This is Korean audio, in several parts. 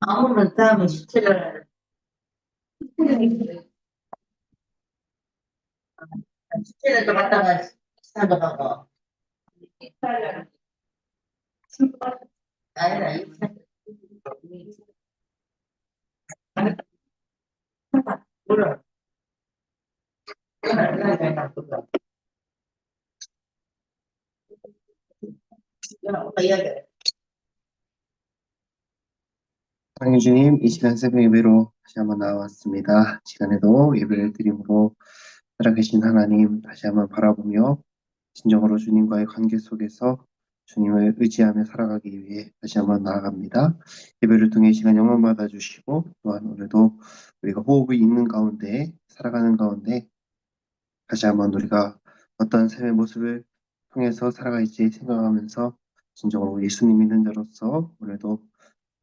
아무런 다음에 시체를 시체를 또 갖다가 사랑해 주님, 이 시간 새벽 예배로 다시 한번 나왔습니다. 시간에도 예배를 드림으로 살아계신 하나님 다시 한번 바라보며 진정으로 주님과의 관계 속에서 주님을 의지하며 살아가기 위해 다시 한번 나아갑니다. 예배를 통해 이 시간 영광 받아주시고 또한 오늘도 우리가 호흡이 있는 가운데 살아가는 가운데 다시 한번 우리가 어떤 삶의 모습을 통해서 살아갈지 생각하면서 진정으로 예수님 믿는 자로서 오늘도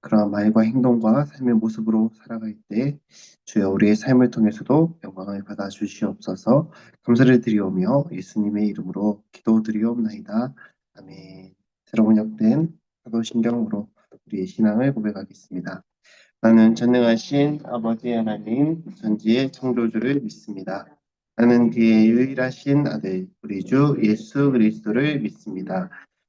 그러한 말과 행동과 삶의 모습으로 살아갈 때 주여 우리의 삶을 통해서도 영광을 받아 주시옵소서 감사를 드리오며 예수님의 이름으로 기도드리옵나이다. 아멘. 새로운 역된 사도신경으로 우리의 신앙을 고백하겠습니다. 나는 전능하신 아버지 하나님 전지의 창조주를 믿습니다. 나는 그의 유일하신 아들 우리 주 예수 그리스도를 믿습니다.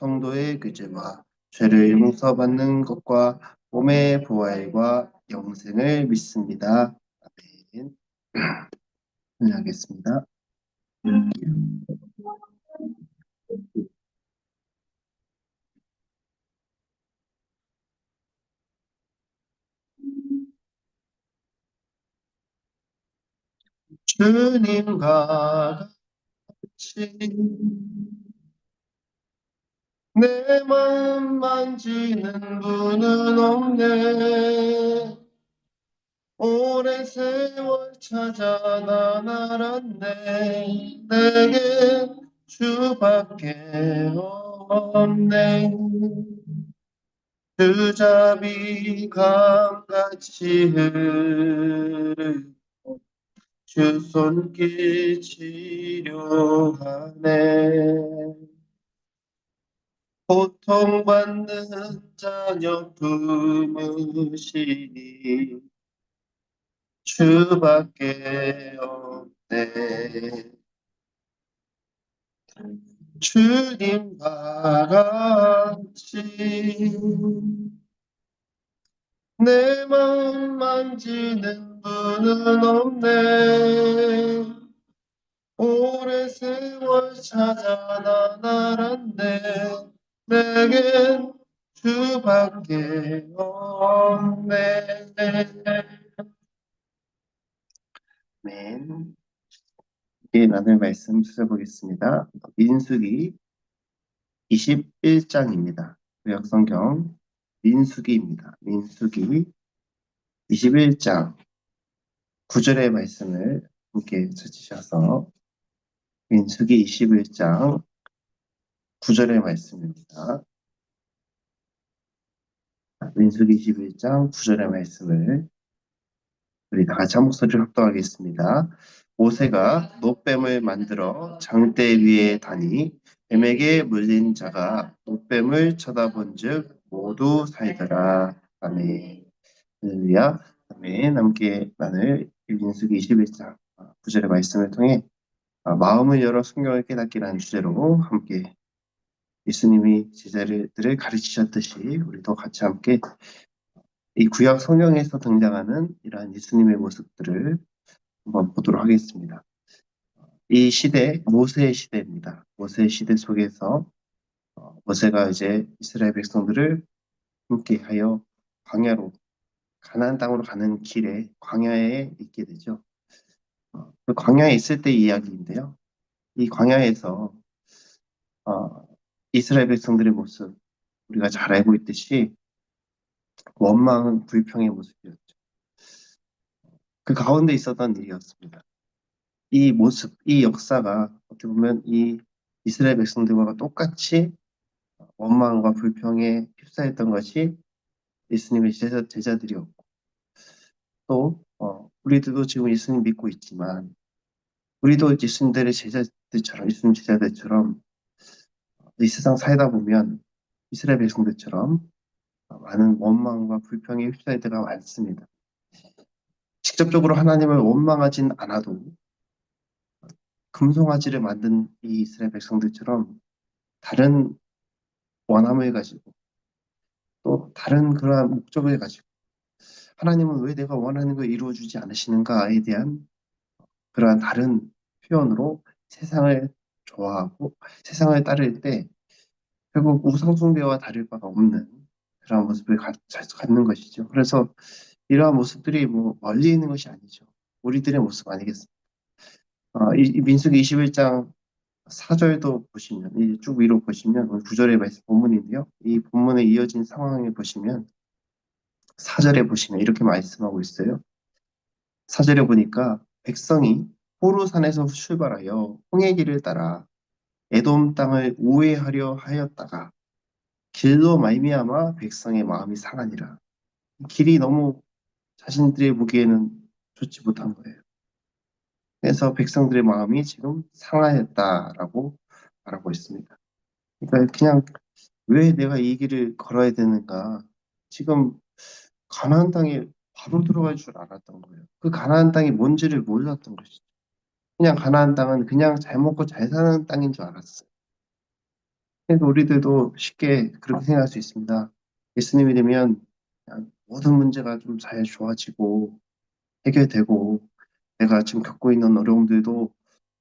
성도의 교제와 죄를 용서받는 것과 몸의 부활과 영생을 믿습니다. 아멘. 하겠습니다. 주님과 같이 내 마음 만지는 분은 없네. 오랜 세월 찾아 난 알았네. 내겐 주밖에 없네. 그 주잡이 강같이 흐르고 주 손길 치료하네 고통받는 자녀 품으시니 주밖에 없네. 주님과 같이 내 마음 만지는 분은 없네. 오랜 세월 찾아 난 알았네 내겐 주밖에 없네 맨 예, 나눌 말씀 찾아보겠습니다. 민수기 21장입니다. 구약성경 민수기입니다. 민수기 21장 9절의 말씀을 함께 찾으셔서 민수기 21장 9절의 말씀입니다. 민수기 21장 9절의 말씀을 우리 다 같이 한 목소리로 합독하겠습니다. 모세가 노뱀을 만들어 장대 위에 다니 뱀에게 물린 자가 노뱀을 쳐다본 즉 모두 살더라. 아멘. 할렐루야. 아멘. 함께 나눌 민수기 21장 9절의 말씀을 통해 마음을 열어 성경을 깨닫기라는 주제로 함께 예수님이 제자들을 가르치셨듯이 우리도 같이 함께 이 구약 성경에서 등장하는 이러한 예수님의 모습들을 한번 보도록 하겠습니다. 이 시대 모세의 시대입니다. 모세의 시대 속에서 어, 모세가 이제 이스라엘 백성들을 함께하여 광야로 가나안 땅으로 가는 길에 광야에 있게 되죠. 어, 그 광야에 있을 때 이야기인데요. 이 광야에서 어, 이스라엘 백성들의 모습, 우리가 잘 알고 있듯이 원망은 불평의 모습이었죠. 그 가운데 있었던 일이었습니다. 이 모습, 이 역사가 어떻게 보면 이 이스라엘 백성들과 똑같이 원망과 불평에 휩싸였던 것이 예수님의 제자, 제자들이었고 또 어, 우리들도 지금 예수님 믿고 있지만 우리도 예수님들의 제자들처럼 예수님 제자들처럼 이 세상 살다 보면 이스라엘 백성들처럼 많은 원망과 불평에 휩싸일 때가 많습니다. 직접적으로 하나님을 원망하진 않아도 금송아지를 만든 이 이스라엘 백성들처럼 다른 원함을 가지고 또 다른 그러한 목적을 가지고 하나님은 왜 내가 원하는 걸 이루어주지 않으시는가에 대한 그러한 다른 표현으로 세상을 좋아하고 세상을 따를 때 결국 우상숭배와 다를 바가 없는 그러한 모습을 가, 갖는 것이죠. 그래서 이러한 모습들이 뭐 멀리 있는 것이 아니죠. 우리들의 모습 아니겠습니까? 어, 이, 이 민수기 21장 4절도 보시면 이 쭉 위로 보시면 오늘 9절의 말씀 본문인데요. 이 본문에 이어진 상황을 보시면 4절에 보시면 이렇게 말씀하고 있어요. 4절에 보니까 백성이 호루산에서 출발하여 홍해 길을 따라 에돔 땅을 우회하려 하였다가 길로 말미암아 백성의 마음이 상하니라. 길이 너무 자신들이 보기에는 좋지 못한 거예요. 그래서 백성들의 마음이 지금 상하였다라고 말하고 있습니다. 그러니까 그냥 왜 내가 이 길을 걸어야 되는가? 지금 가나안 땅에 바로 들어갈 줄 알았던 거예요. 그 가나안 땅이 뭔지를 몰랐던 것이죠. 그냥 가나안 땅은 그냥 잘 먹고 잘 사는 땅인 줄 알았어요. 그래서 우리들도 쉽게 그렇게 생각할 수 있습니다. 예수님이 되면 모든 문제가 좀 잘 좋아지고 해결되고 내가 지금 겪고 있는 어려움들도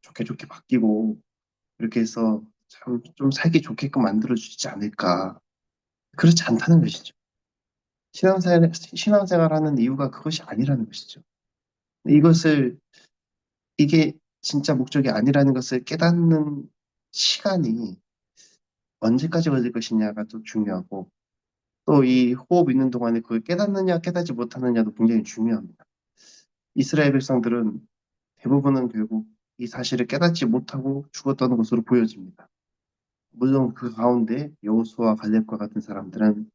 좋게 좋게 바뀌고 이렇게 해서 참 좀 살기 좋게끔 만들어 주지 않을까. 그렇지 않다는 것이죠. 신앙생활, 신앙생활 하는 이유가 그것이 아니라는 것이죠. 이것을, 이게 진짜 목적이 아니라는 것을 깨닫는 시간이 언제까지 걸릴 것이냐가 또 중요하고, 또 이 호흡 있는 동안에 그걸 깨닫느냐, 깨닫지 못하느냐도 굉장히 중요합니다. 이스라엘 백성들은 대부분은 결국 이 사실을 깨닫지 못하고 죽었던 것으로 보여집니다. 물론 그 가운데 여호수와 갈렙과 같은 사람들은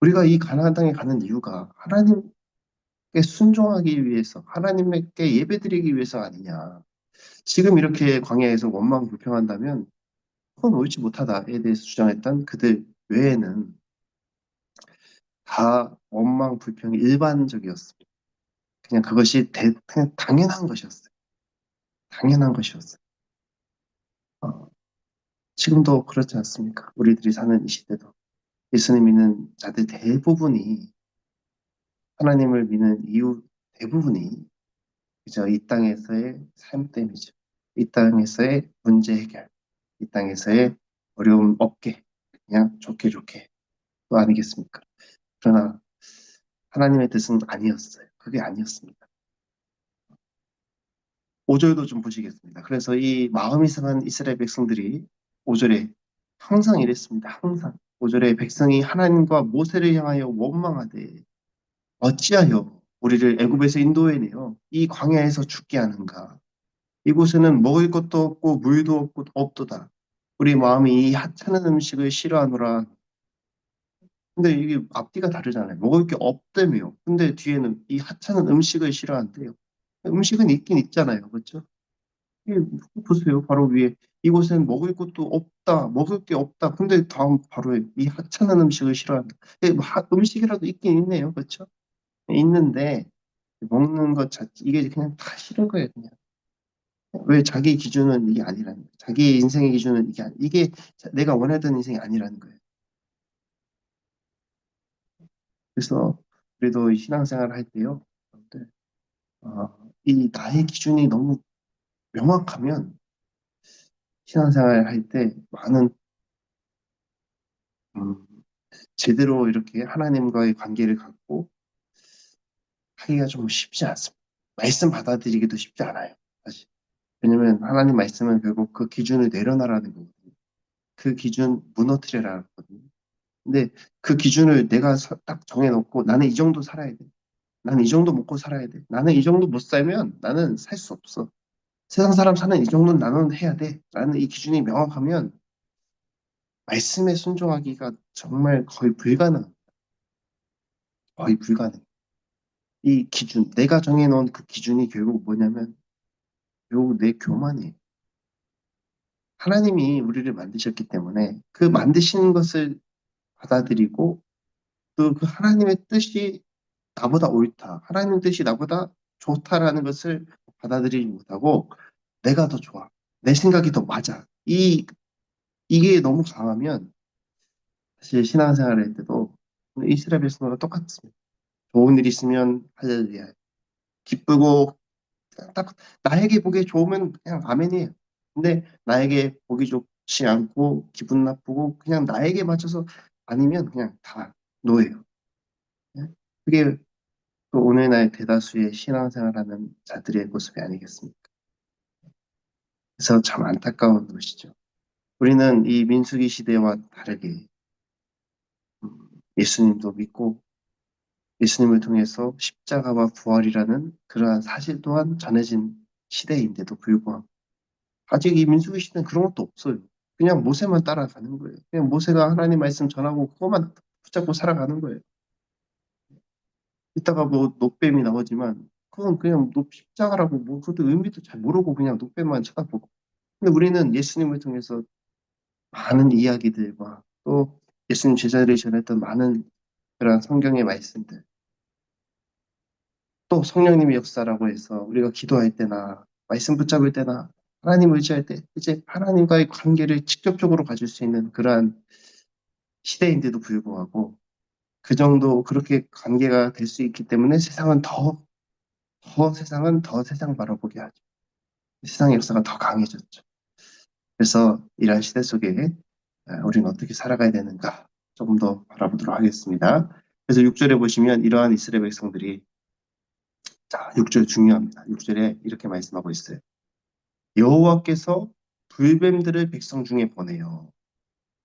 우리가 이 가나안 땅에 가는 이유가 하나님께 순종하기 위해서 하나님께 예배드리기 위해서 아니냐. 지금 이렇게 광야에서 원망 불평한다면 그건 옳지 못하다에 대해서 주장했던 그들 외에는 다 원망 불평이 일반적이었습니다. 그냥 그것이 대, 그냥 당연한 것이었어요. 당연한 것이었어요. 어, 지금도 그렇지 않습니까? 우리들이 사는 이 시대도 예수님 믿는 자들 대부분이 하나님을 믿는 이유 대부분이 그저 이 땅에서의 삶 때문이죠. 이 땅에서의 문제 해결, 이 땅에서의 어려움 없게 그냥 좋게 좋게 또 아니겠습니까? 그러나 하나님의 뜻은 아니었어요. 그게 아니었습니다. 5절도 좀 보시겠습니다. 그래서 이 마음이 상한 이스라엘 백성들이 5절에 항상 이랬습니다. 항상. 5절에 백성이 하나님과 모세를 향하여 원망하되 어찌하여 우리를 애굽에서 인도해 내어 이 광야에서 죽게 하는가? 이곳에는 먹을 것도 없고 물도 없고 없도다. 우리 마음이 이 하찮은 음식을 싫어하노라. 근데 이게 앞뒤가 다르잖아요. 먹을 게 없다며. 근데 뒤에는 이 하찮은 음식을 싫어한대요. 음식은 있긴 있잖아요. 그렇죠? 보세요. 바로 위에 이곳엔 먹을 것도 없다. 먹을 게 없다. 근데 다음 바로 이 하찮은 음식을 싫어한다. 뭐 음식이라도 있긴 있네요. 그렇죠? 있는데 먹는 것 자체 이게 그냥 다 싫은 거예요. 그냥. 왜 자기 기준은 이게 아니라는 거예요. 자기 인생의 기준은 이게 아니, 이게 내가 원하던 인생이 아니라는 거예요. 그래서 그래도 신앙생활 할 때요. 어, 이 나의 기준이 너무 명확하면 신앙생활 할 때 많은 음, 제대로 이렇게 하나님과의 관계를 갖고 하기가 좀 쉽지 않습니다. 말씀 받아들이기도 쉽지 않아요. 사실. 왜냐면 하나님 말씀은 결국 그 기준을 내려놔라는 거거든요. 그 기준 무너뜨려라 거든요. 근데 그 기준을 내가 서- 딱 정해놓고 나는 이 정도 살아야 돼. 나는 이 정도 먹고 살아야 돼. 나는 이 정도 못 살면 나는 살 수 없어. 세상 사람 사는 이 정도는 나는 해야 돼. 라는 이 기준이 명확하면 말씀에 순종하기가 정말 거의 불가능. 거의 불가능. 이 기준, 내가 정해놓은 그 기준이 결국 뭐냐면 결국 내 교만이에요. 하나님이 우리를 만드셨기 때문에 그 만드시는 것을 받아들이고 또 그 하나님의 뜻이 나보다 옳다. 하나님 뜻이 나보다 좋다라는 것을 받아들이지 못하고 내가 더 좋아. 내 생각이 더 맞아. 이, 이게 너무 강하면 사실 신앙생활 할 때도 이스라엘 백성과 똑같습니다. 좋은 일 있으면 할렐루야. 기쁘고 딱 나에게 보기에 좋으면 그냥 아멘이에요. 근데 나에게 보기 좋지 않고 기분 나쁘고 그냥 나에게 맞춰서 아니면 그냥 다 노예요. 예? 그게 또 오늘날 대다수의 신앙생활하는 자들의 모습이 아니겠습니까? 그래서 참 안타까운 것이죠. 우리는 이 민수기 시대와 다르게 음, 예수님도 믿고 예수님을 통해서 십자가와 부활이라는 그러한 사실 또한 전해진 시대인데도 불구하고 아직 이 민수기 시대는 그런 것도 없어요. 그냥 모세만 따라가는 거예요. 그냥 모세가 하나님 말씀 전하고 그것만 붙잡고 살아가는 거예요. 이따가 뭐 녹뱀이 나오지만 그건 그냥 녹 십자가라고 뭐 그것도 의미도 잘 모르고 그냥 녹뱀만 쳐다보고. 근데 우리는 예수님을 통해서 많은 이야기들과 또 예수님 제자들이 전했던 많은 그런 성경의 말씀들 또 성령님의 역사라고 해서 우리가 기도할 때나 말씀 붙잡을 때나 하나님 의지할 때 이제 하나님과의 관계를 직접적으로 가질 수 있는 그러한 시대인데도 불구하고 그 정도 그렇게 관계가 될 수 있기 때문에 세상은 더, 더 세상은 더 세상 바라보게 하죠. 세상의 역사가 더 강해졌죠. 그래서 이러한 시대 속에 아, 우리는 어떻게 살아가야 되는가 조금 더 바라보도록 하겠습니다. 그래서 6절에 보시면 이러한 이스라엘 백성들이 자, 6절 중요합니다. 6절에 이렇게 말씀하고 있어요. 여호와께서 불뱀들을 백성 중에 보내요.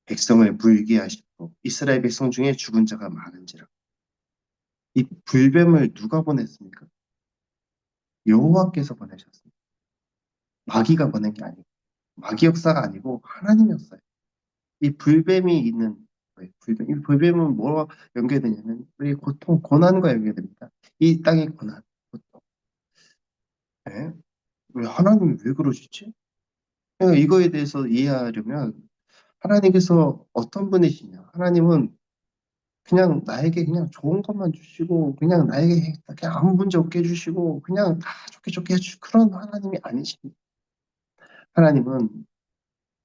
백성을 물게 하시고 이스라엘 백성 중에 죽은 자가 많은지라. 이 불뱀을 누가 보냈습니까? 여호와께서 보내셨습니다. 마귀가 보낸 게 아니고 마귀 역사가 아니고 하나님이었어요. 이 불뱀이 있는 거예요. 불뱀. 이 불뱀은 뭐와 연결되냐면 우리 고통, 고난과 연결됩니다. 이 땅의 고난. 네? 왜 하나님이 왜 그러시지? 이거에 대해서 이해하려면 하나님께서 어떤 분이시냐? 하나님은 그냥 나에게 그냥 좋은 것만 주시고 그냥 나에게 그냥 아무 문제 없게 해주시고 그냥 다 좋게 좋게 해주 그런 하나님이 아니십니다. 하나님은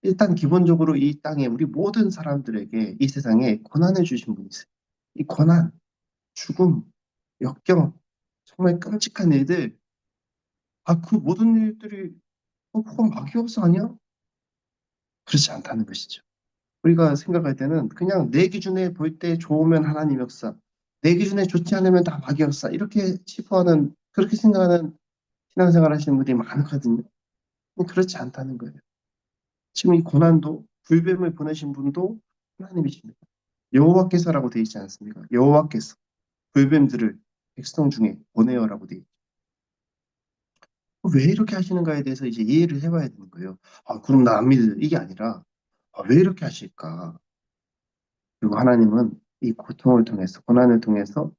일단 기본적으로 이 땅에 우리 모든 사람들에게 이 세상에 고난을 주신 분이세요. 이 고난, 죽음, 역경, 정말 끔찍한 일들, 아, 그 모든 일들이 어, 그건 마귀 역사 아니야? 그렇지 않다는 것이죠. 우리가 생각할 때는 그냥 내 기준에 볼 때 좋으면 하나님 역사, 내 기준에 좋지 않으면 다 마귀 역사 이렇게 치부하는 그렇게 생각하는 신앙생활 하시는 분들이 많거든요. 그렇지 않다는 거예요. 지금 이 고난도 불뱀을 보내신 분도 하나님이십니다. 여호와께서라고 되어 있지 않습니까? 여호와께서 불뱀들을 백성 중에 보내어라고 되어 있죠. 왜 이렇게 하시는가에 대해서 이제 이해를 해봐야 되는 거예요. 아, 그럼 나 안 믿을 이게 아니라 아, 왜 이렇게 하실까? 그리고 하나님은 이 고통을 통해서 고난을 통해서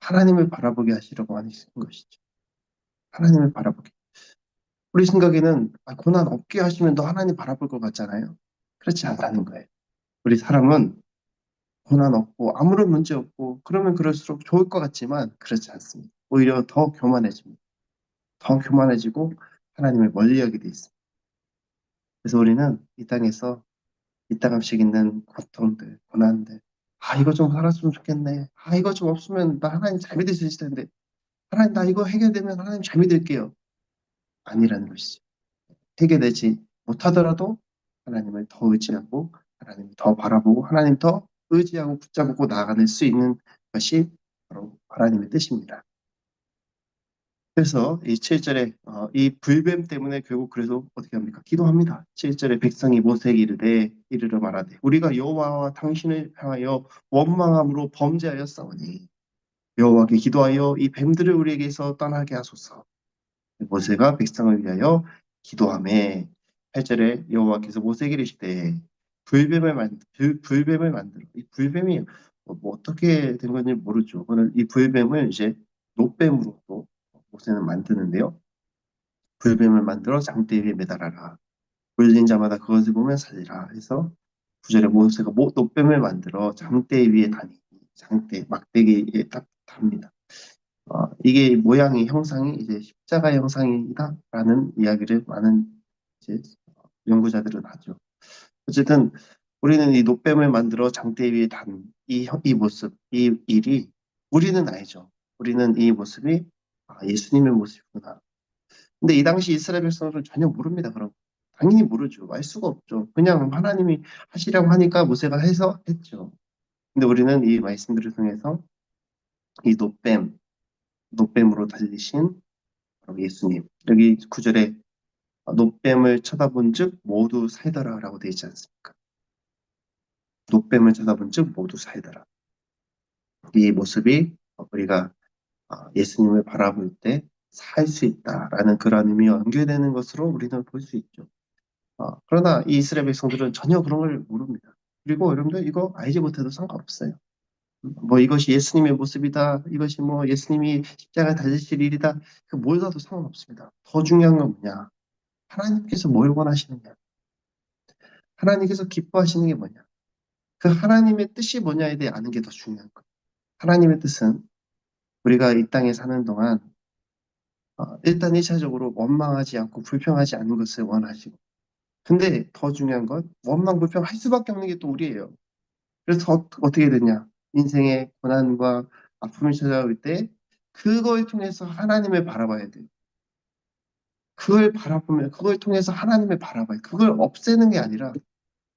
하나님을 바라보게 하시려고 하시는 것이죠. 하나님을 바라보게. 우리 생각에는 아, 고난 없게 하시면 너 하나님 바라볼 것 같잖아요. 그렇지 않다는 거예요. 우리 사람은 고난 없고 아무런 문제 없고 그러면 그럴수록 좋을 것 같지만 그렇지 않습니다. 오히려 더 교만해집니다. 더 교만해지고 하나님을 멀리하게 돼 있습니다. 그래서 우리는 이 땅에서 이 땅없이 있는 고통들, 고난들, 아 이거 좀 살았으면 좋겠네. 아 이거 좀 없으면 나 하나님 잘 믿을 수 있을 텐데. 하나님 나 이거 해결되면 하나님 잘 믿을게요. 아니라는 것이죠. 해결되지 못하더라도 하나님을 더 의지하고 하나님을 더 바라보고 하나님 더 의지하고 붙잡고 나아갈 수 있는 것이 바로 하나님의 뜻입니다. 그래서 이 7절에 어, 이 불뱀 때문에 결국 그래서 어떻게 합니까? 기도합니다. 7절에 백성이 모세에게 이르되 이르러 말하되 우리가 여호와와 당신을 향하여 원망함으로 범죄하였사오니 여호와께 기도하여 이 뱀들을 우리에게서 떠나게 하소서. 모세가 백성을 위하여 기도하매 8절에 여호와께서 모세에게 이르시되 불뱀을 만 불, 불뱀을 만들어 이 불뱀이 뭐, 뭐 어떻게 된 건지 모르죠. 그는 이 불뱀을 이제 노뱀으로 또 모세는 만드는데요. 불뱀을 만들어 장대 위에 매달아라. 물린 자마다 그것을 보면 살리라 해서 구절에 모세가 모- 노뱀을 만들어 장대 위에 다니 장대 막대기에 딱 답니다. 어, 이게 모양이 형상이 이제 십자가 형상이다라는 이야기를 많은 이제 연구자들은 하죠. 어쨌든 우리는 이 노뱀을 만들어 장대 위에 단이 이 모습, 이 일이 우리는 알죠. 우리는 이 모습이 아, 예수님의 모습이구나. 근데 이 당시 이스라엘 백성들은 전혀 모릅니다. 그럼 당연히 모르죠. 알 수가 없죠. 그냥 하나님이 하시라고 하니까 모세가 해서 했죠. 근데 우리는 이 말씀들을 통해서 이 노뱀, 노뱀으로 달리신 바로 예수님. 여기 구절에 노뱀을 쳐다본 즉 모두 살더라 라고 되어 있지 않습니까? 노뱀을 쳐다본 즉 모두 살더라. 이 모습이 우리가 어, 예수님을 바라볼 때 살 수 있다라는 그런 의미와 연결되는 것으로 우리는 볼 수 있죠. 어, 그러나 이 이스라엘 백성들은 전혀 그런 걸 모릅니다. 그리고 여러분들 이거 알지 못해도 상관없어요. 뭐 이것이 예수님의 모습이다. 이것이 뭐 예수님이 십자가에 달리실 일이다. 그 몰라도 상관없습니다. 더 중요한 건 뭐냐? 하나님께서 뭘 원하시느냐? 하나님께서 기뻐하시는 게 뭐냐? 그 하나님의 뜻이 뭐냐에 대해 아는 게 더 중요한 거예요. 하나님의 뜻은 우리가 이 땅에 사는 동안 어, 일단 1차적으로 원망하지 않고 불평하지 않는 것을 원하시고 근데 더 중요한 건 원망 불평할 수밖에 없는 게 또 우리예요. 그래서 어, 어떻게 되냐? 인생의 고난과 아픔이 찾아올 때 그걸 통해서 하나님을 바라봐야 돼요. 그걸 바라보면 그걸 통해서 하나님을 바라봐요. 그걸 없애는 게 아니라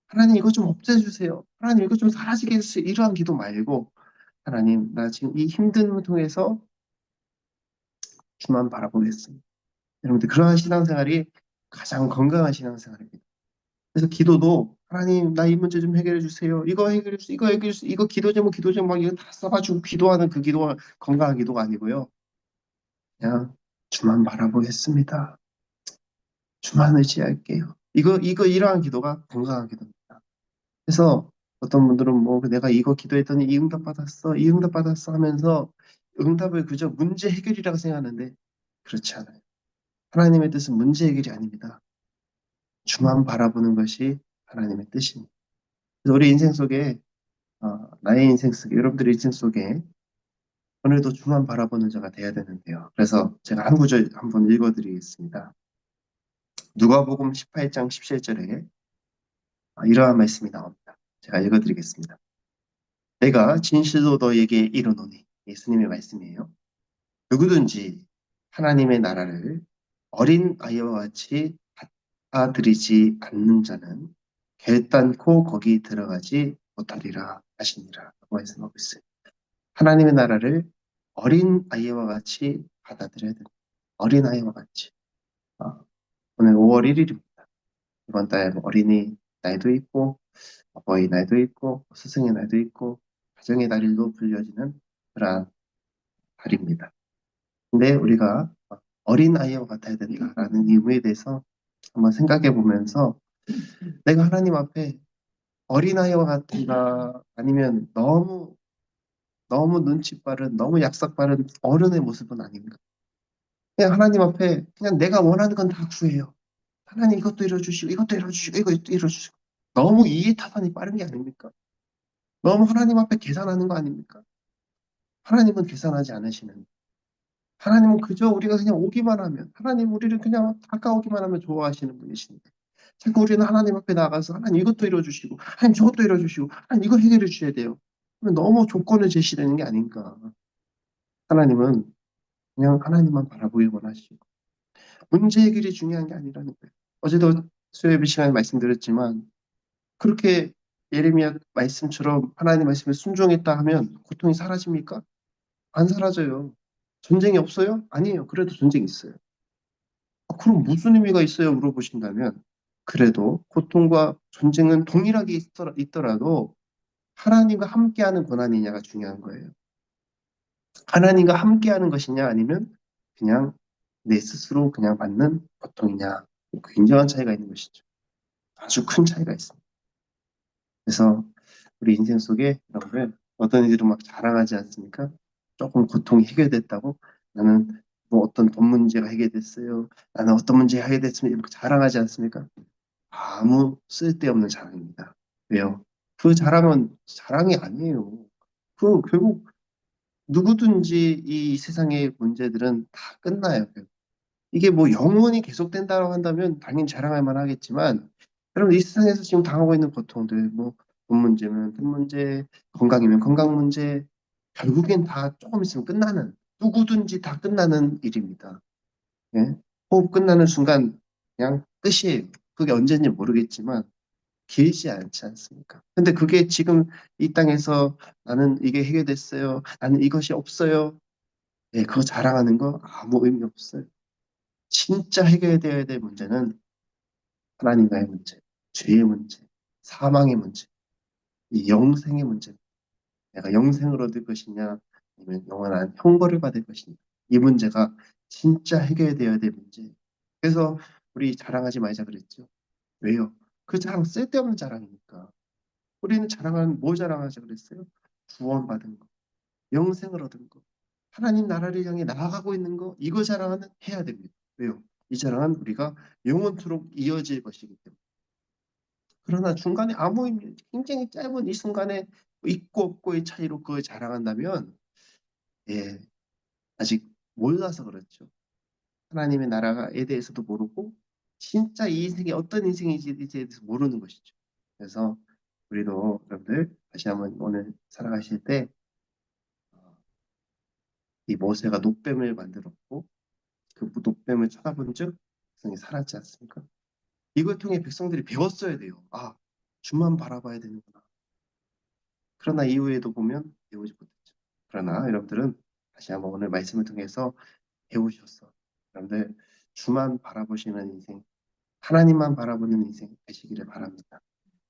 하나님 이거 좀 없애주세요. 하나님 이거 좀 사라지게 해주세요. 이러한 기도 말고 하나님 나 지금 이 힘듦을 통해서 주만 바라보겠습니다. 여러분들 그러한 신앙생활이 가장 건강한 신앙생활입니다. 그래서 기도도 하나님 나 이 문제 좀 해결해 주세요. 이거 해결해 주세요. 이거 해결해 주세요. 이거 기도 제목 기도 제목 이거 다 써가지고 기도하는 그 기도가 건강한 기도가 아니고요. 그냥 주만 바라보겠습니다. 주만 의지할게요. 이거 이거 이러한 기도가 건강한 기도입니다. 그래서 어떤 분들은 뭐 내가 이거 기도했더니 이 응답 받았어, 이 응답 받았어 하면서 응답을 그저 문제 해결이라고 생각하는데 그렇지 않아요. 하나님의 뜻은 문제 해결이 아닙니다. 주만 바라보는 것이 하나님의 뜻입니다. 그래서 우리 인생 속에 어, 나의 인생 속에 여러분들의 인생 속에 오늘도 주만 바라보는 자가 돼야 되는데요. 그래서 제가 한 구절 한번 읽어드리겠습니다. 누가복음 18장 17절에 아, 이러한 말씀이 나옵니다. 제가 읽어드리겠습니다. 내가 진실로 너에게 이르노니 예수님의 말씀이에요. 누구든지 하나님의 나라를 어린 아이와 같이 받아들이지 않는 자는 결단코 거기 들어가지 못하리라 하시니라 말씀하고 있어요. 하나님의 나라를 어린 아이와 같이 받아들여야 됩니다. 어린 아이와 같이. 어, 오늘 5월 1일입니다. 이번 달 어린이 날도 있고 어버이 날도 있고 스승의 날도 있고 가정의 날일로 불려지는 그러한 달입니다. 근데 우리가 어린 아이와 같아야 된다라는 의무에 대해서 한번 생각해 보면서 내가 하나님 앞에 어린 아이와 같은가 아니면 너무 너무 눈치 빠른 너무 약삭 빠른 어른의 모습은 아닌가? 그냥 하나님 앞에 그냥 내가 원하는 건 다 구해요. 하나님 이것도 이뤄주시고 이것도 이뤄주시고 이것도 이뤄주시고 너무 이해 타산이 빠른 게 아닙니까? 너무 하나님 앞에 계산하는 거 아닙니까? 하나님은 계산하지 않으시는 하나님은 그저 우리가 그냥 오기만 하면 하나님 우리를 그냥 다가오기만 하면 좋아하시는 분이신데 자꾸 우리는 하나님 앞에 나가서 하나님 이것도 이뤄주시고 하나님 저것도 이뤄주시고 하나님 이거 해결해 주셔야 돼요. 너무 조건을 제시되는 게 아닌가. 하나님은 그냥 하나님만 바라보기 원하시고 문제 해결이 중요한 게 아니라는 거예요. 어제도 수요일 시간에 말씀드렸지만 그렇게 예레미야 말씀처럼 하나님 말씀에 순종했다 하면 고통이 사라집니까? 안 사라져요. 전쟁이 없어요? 아니에요. 그래도 전쟁이 있어요. 아, 그럼 무슨 의미가 있어요? 물어보신다면 그래도 고통과 전쟁은 동일하게 있더라, 있더라도 하나님과 함께하는 고난이냐가 중요한 거예요. 하나님과 함께하는 것이냐 아니면 그냥 내 스스로 그냥 받는 고통이냐 굉장한 차이가 있는 것이죠. 아주 큰 차이가 있습니다. 그래서 우리 인생 속에 여러분들 어떤 일들은 막 자랑하지 않습니까? 조금 고통이 해결됐다고 나는 뭐 어떤 돈 문제가 해결됐어요. 나는 어떤 문제가 해결됐으면 이렇게 자랑하지 않습니까? 아무 쓸데없는 자랑입니다. 왜요? 그 자랑은 자랑이 아니에요. 그 결국 누구든지 이 세상의 문제들은 다 끝나요. 이게 뭐 영원히 계속된다고 한다면 당연히 자랑할 만하겠지만 여러분 이 세상에서 지금 당하고 있는 고통들 뭐 돈 문제면 돈 문제, 건강이면 건강 문제 결국엔 다 조금 있으면 끝나는 누구든지 다 끝나는 일입니다. 예? 호흡 끝나는 순간 그냥 끝이에요. 그게 언제인지 모르겠지만 길지 않지 않습니까? 근데 그게 지금 이 땅에서 나는 이게 해결됐어요. 나는 이것이 없어요. 예, 그거 자랑하는 거 아무 의미 없어요. 진짜 해결되어야 될 문제는 하나님과의 문제, 죄의 문제, 사망의 문제, 이 영생의 문제. 내가 영생을 얻을 것이냐, 아니면 영원한 형벌을 받을 것이냐. 이 문제가 진짜 해결되어야 될 문제. 그래서 우리 자랑하지 말자 그랬죠. 왜요? 그 자랑 쓸데없는 자랑이니까. 우리는 자랑하는 뭐 자랑하자 그랬어요? 구원받은 거, 영생을 얻은 거, 하나님 나라를 향해 나아가고 있는 거 이거 자랑은 해야 됩니다. 왜요? 이 자랑은 우리가 영원토록 이어질 것이기 때문에. 그러나 중간에 아무 굉장히 짧은 이 순간에 있고 없고의 차이로 그걸 자랑한다면, 예, 아직 몰라서 그렇죠. 하나님의 나라에 대해서도 모르고, 진짜 이 인생이 어떤 인생인지에 대해서 모르는 것이죠. 그래서 우리도 여러분들 다시 한번 오늘 살아가실 때, 어, 이 모세가 녹뱀을 만들었고, 그 녹뱀을 쳐다본 즉 백성이 살았지 않습니까? 이걸 통해 백성들이 배웠어야 돼요. 아, 주만 바라봐야 되는구나. 그러나 이후에도 보면 배우지 못했죠. 그러나 여러분들은 다시 한번 오늘 말씀을 통해서 배우셨어. 여러분들 주만 바라보시는 인생, 하나님만 바라보는 인생 되시기를 바랍니다.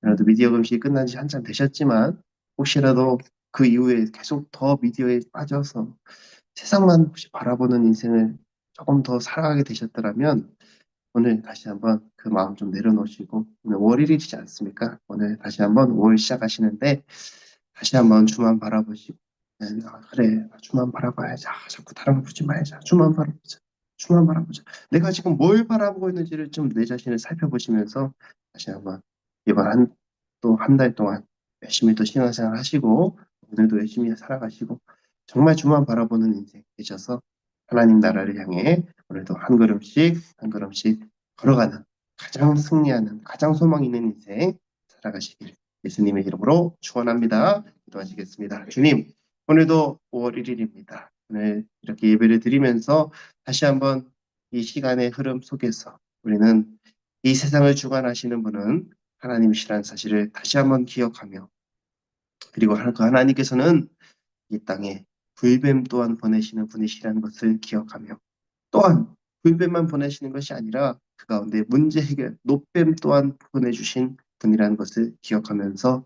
여러분들 미디어 금식이 끝난 지 한참 되셨지만 혹시라도 그 이후에 계속 더 미디어에 빠져서 세상만 혹시 바라보는 인생을 조금 더 살아가게 되셨더라면 오늘 다시 한번 그 마음 좀 내려놓으시고 오늘 월일이지 않습니까? 오늘 다시 한번 5월 시작하시는데 다시 한번 주만 바라보시고 네, 아, 그래 주만 바라봐야지. 아, 자꾸 다른 거 보지 말자. 주만 바라보자. 주만 바라보자. 내가 지금 뭘 바라보고 있는지를 좀 내 자신을 살펴보시면서 다시 한번 이번 한 또 한 달 동안 열심히 또 신앙생활 하시고 오늘도 열심히 살아가시고 정말 주만 바라보는 인생 되셔서 하나님 나라를 향해 오늘도 한 걸음씩 한 걸음씩 걸어가는 가장 승리하는 가장 소망 있는 인생 살아가시길 예수님의 이름으로 축원합니다. 기도하시겠습니다. 주님 오늘도 5월 1일입니다. 오늘 이렇게 예배를 드리면서 다시 한번 이 시간의 흐름 속에서 우리는 이 세상을 주관하시는 분은 하나님이시라는 사실을 다시 한번 기억하며 그리고 그 하나님께서는 이 땅에 불뱀 또한 보내시는 분이시라는 것을 기억하며 또한 불뱀만 보내시는 것이 아니라 그 가운데 문제 해결, 노뱀 또한 보내주신 분이라는 것을 기억하면서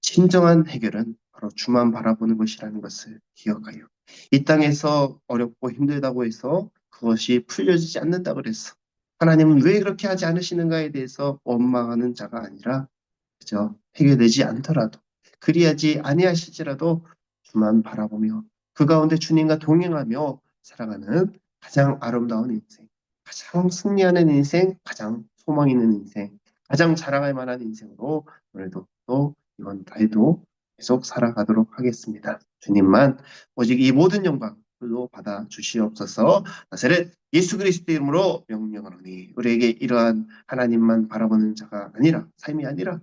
진정한 해결은 바로 주만 바라보는 것이라는 것을 기억하여 이 땅에서 어렵고 힘들다고 해서 그것이 풀려지지 않는다고 그랬어. 하나님은 왜 그렇게 하지 않으시는가에 대해서 원망하는 자가 아니라 그저 해결되지 않더라도 그리하지 아니하시지라도 주만 바라보며 그 가운데 주님과 동행하며 살아가는 가장 아름다운 인생, 가장 승리하는 인생, 가장 소망 있는 인생, 가장 자랑할 만한 인생으로 오늘도 또 이번 달도 계속 살아가도록 하겠습니다. 주님만 오직 이 모든 영광으로 받아 주시옵소서. 나사렛 예수 그리스도 이름으로 명령하노니 우리에게 이러한 하나님만 바라보는 자가 아니라 삶이 아니라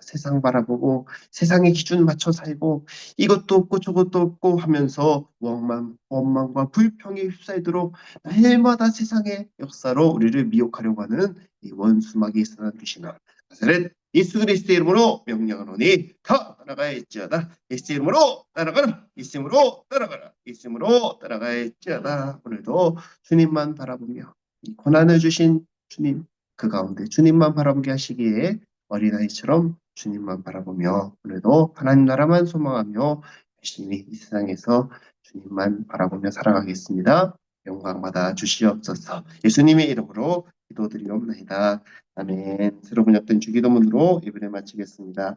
세상 바라보고 세상의 기준 맞춰 살고 이것도 없고 저것도 없고 하면서 원망, 원망과 불평에 휩싸이도록 날마다 세상의 역사로 우리를 미혹하려고 하는 이 원수막이 있어나 주시나 나사렛 예수 그리스도의 이름으로 명령하노니 다 따라가야지어다. 예수 이름으로 따라가라. 예수 이름으로 따라가라. 예수 이름으로 따라가야지어다. 오늘도 주님만 바라보며 이 고난을 주신 주님 그 가운데 주님만 바라보게 하시기에 어린아이처럼 주님만 바라보며 오늘도 하나님 나라만 소망하며 열심히 이 세상에서 주님만 바라보며 살아가겠습니다. 영광 받아 주시옵소서. 예수님의 이름으로 기도드리옵나이다. 아멘. 새로 번역된 주기도문으로 예배를 마치겠습니다.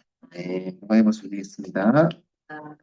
네, 드리겠습니다. 아,